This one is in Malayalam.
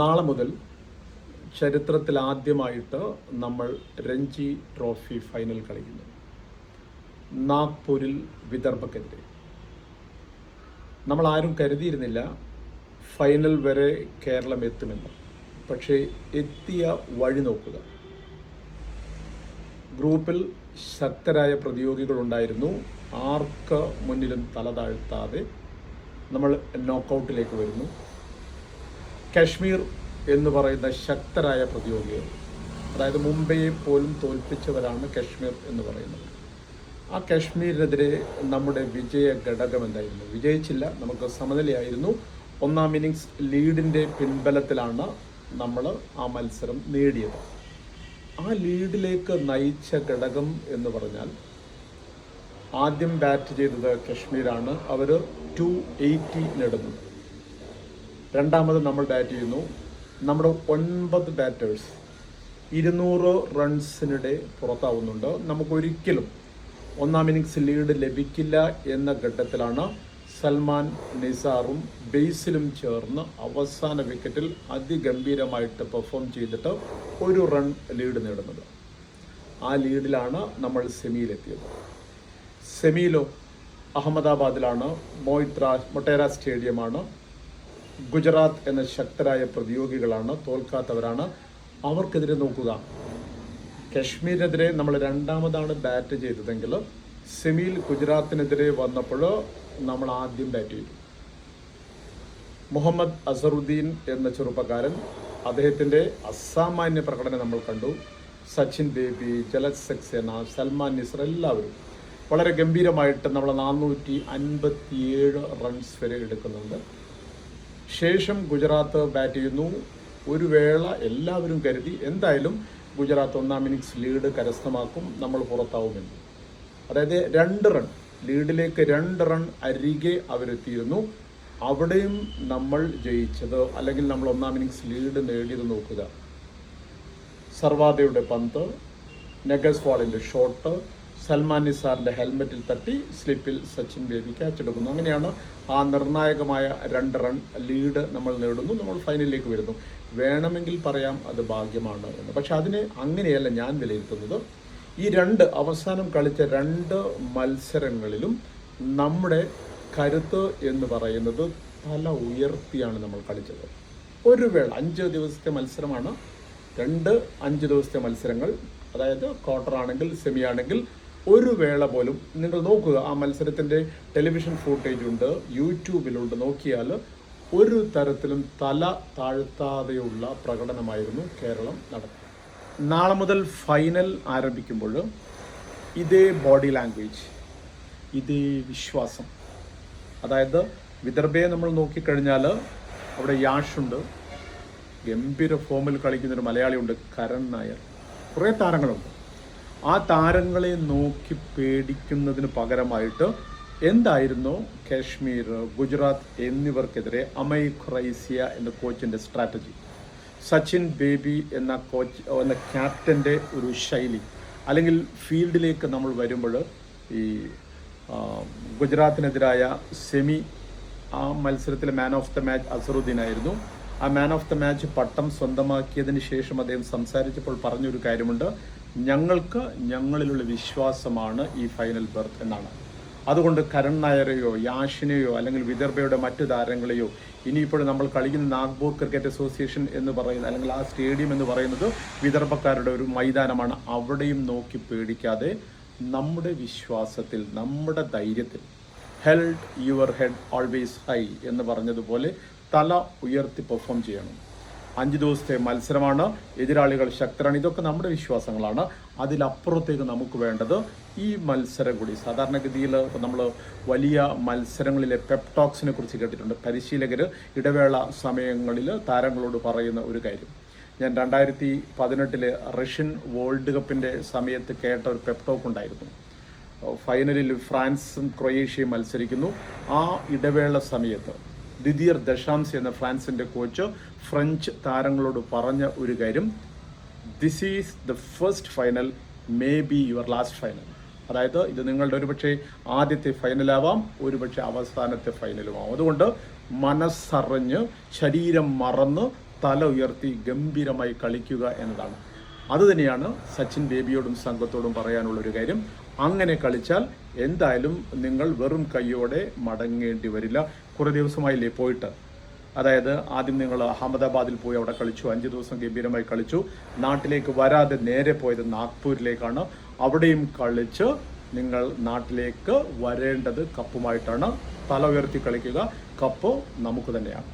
നാളെ മുതൽ ചരിത്രത്തിൽ ആദ്യമായിട്ട് നമ്മൾ രഞ്ജി ട്രോഫി ഫൈനൽ കളിക്കുന്നു. നാഗ്പൂരിൽ വിദർഭക്കെതിരെ. നമ്മൾ ആരും കരുതിയിരുന്നില്ല ഫൈനൽ വരെ കേരളം എത്തുമെന്ന്. പക്ഷേ എത്തിയ വഴി നോക്കുക. ഗ്രൂപ്പിൽ ശക്തരായ പ്രതിയോഗികളുണ്ടായിരുന്നു ആർക്ക് മുന്നിലും തല താഴ്ത്താതെ നമ്മൾ നോക്കൗട്ടിലേക്ക് വരുന്നു. കാശ്മീർ എന്ന് പറയുന്ന ശക്തരായ പ്രതിയോഗികൾ അതായത് മുംബൈയെ പോലും തോൽപ്പിച്ചവരാണ് കശ്മീർ എന്ന് പറയുന്നത്. ആ കശ്മീരിനെതിരെ നമ്മുടെ വിജയ ഘടകം എന്തായിരുന്നു? വിജയിച്ചില്ല നമുക്ക് സമനിലയായിരുന്നു. ഒന്നാം ഇന്നിങ്സ് ലീഡിന്റെ പിൻബലത്തിലാണ് നമ്മൾ ആ മത്സരം നേടിയത്. ആ ലീഡിലേക്ക് നയിച്ച ഘടകം എന്ന് പറഞ്ഞാൽ ആദ്യം ബാറ്റ് ചെയ്തത് കശ്മീരാണ്. അവർ ടു എയ്റ്റി നേടുന്നത് രണ്ടാമത് നമ്മൾ ബാറ്റ് ചെയ്യുന്നു. നമ്മുടെ ഒൻപത് ബാറ്റേഴ്സ് ഇരുന്നൂറ് റൺസിനിടെ പുറത്താവുന്നുണ്ട്. നമുക്കൊരിക്കലും ഒന്നാം ഇന്നിങ്സ് ലീഡ് ലഭിക്കില്ല എന്ന ഘട്ടത്തിലാണ് സൽമാൻ നിസാറും ബേസിലും ചേർന്ന് അവസാന വിക്കറ്റിൽ അതിഗംഭീരമായിട്ട് പെർഫോം ചെയ്തിട്ട് ഒരു റൺ ലീഡ് നേടുന്നത്. ആ ലീഡിലാണ് നമ്മൾ സെമിയിലെത്തിയത്. സെമിയിലോ അഹമ്മദാബാദിലാണ് മോയിത്ര മൊട്ടേര സ്റ്റേഡിയമാണ് ഗുജറാത്ത് എന്ന ശക്തരായ പ്രതിയോഗികളാണ് തോൽക്കാത്തവരാണ്. അവർക്കെതിരെ നോക്കുക. കശ്മീരിനെതിരെ നമ്മൾ രണ്ടാമതാണ് ബാറ്റ് ചെയ്തതെങ്കിൽ സെമിയിൽ ഗുജറാത്തിനെതിരെ വന്നപ്പോൾ നമ്മൾ ആദ്യം ബാറ്റ് ചെയ്തു. മുഹമ്മദ് അസറുദ്ദീൻ എന്ന ചെറുപ്പക്കാരൻ അദ്ദേഹത്തിന്റെ അസാമാന്യ പ്രകടനം നമ്മൾ കണ്ടു. സച്ചിൻ ബേബി ജലജ് സക്സേന സൽമാൻ നിസർ എല്ലാവരും. വളരെ ഗംഭീരമായിട്ട് നമ്മൾ നാനൂറ്റി അൻപത്തിയേഴ് റൺസ് വരെ എടുക്കുന്നുണ്ട്. ശേഷം ഗുജറാത്ത് ബാറ്റ് ചെയ്യുന്നു. ഒരു വേള എല്ലാവരും കരുതി എന്തായാലും ഗുജറാത്ത് ഒന്നാം ഇന്നിങ്സ് ലീഡ് കരസ്ഥമാക്കും നമ്മൾ പുറത്താവുമെന്ന് അതായത് രണ്ട് റൺ ലീഡിലേക്ക് രണ്ട് റൺ അരികെ അവരെത്തിയിരുന്നു. അവിടെയും നമ്മൾ ജയിച്ചത് അല്ലെങ്കിൽ നമ്മൾ ഒന്നാം ഇന്നിങ്സ് ലീഡ് നേടിയത് നോക്കുക. സർവാദയുടെ പന്ത് നെഗസ് വാളിന്റെ ഷോട്ട് സൽമാൻ നിസാറിന്റെ ഹെൽമെറ്റിൽ തട്ടി സ്ലിപ്പിൽ സച്ചിൻ ബേബി ക്യാച്ച് എടുക്കുന്നു അങ്ങനെയാണ് ആ നിർണായകമായ രണ്ട് റൺ ലീഡ് നമ്മൾ നേടുന്നു. നമ്മൾ ഫൈനലിലേക്ക് വരുന്നു. വേണമെങ്കിൽ പറയാം അത് ഭാഗ്യമാണ് എന്ന്. പക്ഷെ അതിനെ അങ്ങനെയല്ല ഞാൻ വിലയിരുത്തുന്നത്. ഈ രണ്ട് അവസാനം കളിച്ച രണ്ട് മത്സരങ്ങളിലും നമ്മുടെ കരുത്ത് എന്ന് പറയുന്നത് തല ഉയർത്തിയാണ് നമ്മൾ കളിച്ചത്. ഒരു വേള അഞ്ച് ദിവസത്തെ മത്സരമാണ്. രണ്ട് അഞ്ച് ദിവസത്തെ മത്സരങ്ങൾ. അതായത് ക്വാർട്ടർ ആണെങ്കിൽ സെമി ആണെങ്കിൽ ഒരു വേള പോലും നിങ്ങൾ നോക്കുക ആ മത്സരത്തിന്റെ ടെലിവിഷൻ ഫൂട്ടേജ് ഉണ്ട് യൂട്യൂബിലുണ്ട്. നോക്കിയാൽ ഒരു തരത്തിലും തല താഴ്ത്താതെയുള്ള പ്രകടനമായിരുന്നു കേരളം നടത്തുന്നത് നാളെ മുതൽ ഫൈനൽ ആരംഭിക്കുമ്പോൾ ഇതേ ബോഡി ലാംഗ്വേജ് ഇതേ വിശ്വാസം. അതായത് വിദർഭയെ നമ്മൾ നോക്കിക്കഴിഞ്ഞാൽ അവിടെ യാഷുണ്ട് ഗംഭീര ഫോമിൽ കളിക്കുന്നൊരു മലയാളിയുണ്ട് കരൺ നായർ. കുറേ താരങ്ങളുണ്ട്. ആ താരങ്ങളെ നോക്കി പേടിക്കുന്നതിന് പകരമായിട്ട് എന്തായിരുന്നു കാശ്മീർ ഗുജറാത്ത് എന്നിവർക്കെതിരെ അമൈ ഖുറൈസിയ എന്ന കോച്ചിന്റെ സ്ട്രാറ്റജി സച്ചിൻ ബേബി എന്ന കോച്ച് എന്ന ക്യാപ്റ്റന്റെ ഒരു ശൈലി. അല്ലെങ്കിൽ ഫീൽഡിലേക്ക് നമ്മൾ വരുമ്പോൾ ഈ ഗുജറാത്തിനെതിരായ സെമി ആ മത്സരത്തിലെ man of the match Azharuddeen ആയിരുന്നു. ആ മാൻ ഓഫ് ദ മാച്ച് പട്ടം സ്വന്തമാക്കിയതിന് ശേഷം അദ്ദേഹം സംസാരിച്ചപ്പോൾ പറഞ്ഞൊരു കാര്യമുണ്ട്. ഞങ്ങൾക്ക് ഞങ്ങളിലുള്ള വിശ്വാസമാണ് ഈ ഫൈനൽ ബർത്ത് എന്നാണ്. അതുകൊണ്ട് കരൺ നായരെയോ യാഷിനെയോ അല്ലെങ്കിൽ വിദർഭയുടെ മറ്റു താരങ്ങളെയോ ഇനിയിപ്പോൾ നമ്മൾ കളിക്കുന്ന നാഗ്പൂർ ക്രിക്കറ്റ് അസോസിയേഷൻ എന്ന് പറയുന്നത് അല്ലെങ്കിൽ ആ സ്റ്റേഡിയം എന്ന് പറയുന്നത് വിദർഭക്കാരുടെ ഒരു മൈതാനമാണ്. അവിടെയും നോക്കി പേടിക്കാതെ നമ്മുടെ വിശ്വാസത്തിൽ നമ്മുടെ ധൈര്യത്തിൽ held your head always high എന്ന് പറഞ്ഞതുപോലെ തല ഉയർത്തി പെർഫോം ചെയ്യണം. അഞ്ച് ദിവസത്തെ മത്സരമാണ്. എതിരാളികൾ ശക്തരാണ്. ഇതൊക്കെ നമ്മുടെ വിശ്വാസങ്ങളാണ്. അതിലപ്പുറത്തേക്ക് നമുക്ക് വേണ്ടത് ഈ മത്സരം കൂടി സാധാരണഗതിയിൽ നമ്മൾ വലിയ മത്സരങ്ങളിലെ പെപ്ടോക്സിനെ കുറിച്ച് കേട്ടിട്ടുണ്ട്. പരിശീലകർ ഇടവേള സമയങ്ങളിൽ താരങ്ങളോട് പറയുന്ന ഒരു കാര്യം. ഞാൻ രണ്ടായിരത്തി പതിനെട്ടിലെ റഷ്യൻ വേൾഡ് കപ്പിന്റെ സമയത്ത് കേട്ട ഒരു പെപ്ടോക്ക് ഉണ്ടായിരുന്നു. ഫൈനലിൽ ഫ്രാൻസും ക്രൊയേഷ്യയും മത്സരിക്കുന്നു. ആ ഇടവേള സമയത്ത് ദിദിയർ ദശാംസ് എന്ന ഫ്രാൻസിന്റെ കോച്ച് ഫ്രഞ്ച് താരങ്ങളോട് പറഞ്ഞ ഒരു കാര്യം. This is the first final may be your last final അതായത് ഇത് നിങ്ങളുടെ ഒരുപക്ഷെ ആദ്യത്തെ ഫൈനലാവാം ഒരുപക്ഷെ അവസാനത്തെ ഫൈനലുമാവും. അതുകൊണ്ട് മനസ്സറിഞ്ഞ് ശരീരം മറന്ന് തല ഉയർത്തി ഗംഭീരമായി കളിക്കുക എന്നതാണ്. അതുതന്നെയാണ് സച്ചിൻ ബേബിയോടും സംഘത്തോടും പറയാനുള്ള ഒരു കാര്യം. അങ്ങനെ കളിച്ചാൽ എന്തായാലും നിങ്ങൾ വെറും കൈയോടെ മടങ്ങേണ്ടി വരില്ല. കുറേ ദിവസമായില്ലേ പോയിട്ട്. അതായത് ആദ്യം നിങ്ങൾ അഹമ്മദാബാദിൽ പോയി അവിടെ കളിച്ചു. അഞ്ച് ദിവസം ഗംഭീരമായി കളിച്ചു. നാട്ടിലേക്ക് വരാതെ നേരെ പോയത് നാഗ്പൂരിലേക്കാണ്. അവിടെയും കളിച്ച് നിങ്ങൾ നാട്ടിലേക്ക് വരേണ്ടത് കപ്പുമായിട്ടാണ്. തല ഉയർത്തി കളിക്കുക. കപ്പ് നമുക്ക് തന്നെയാണ്.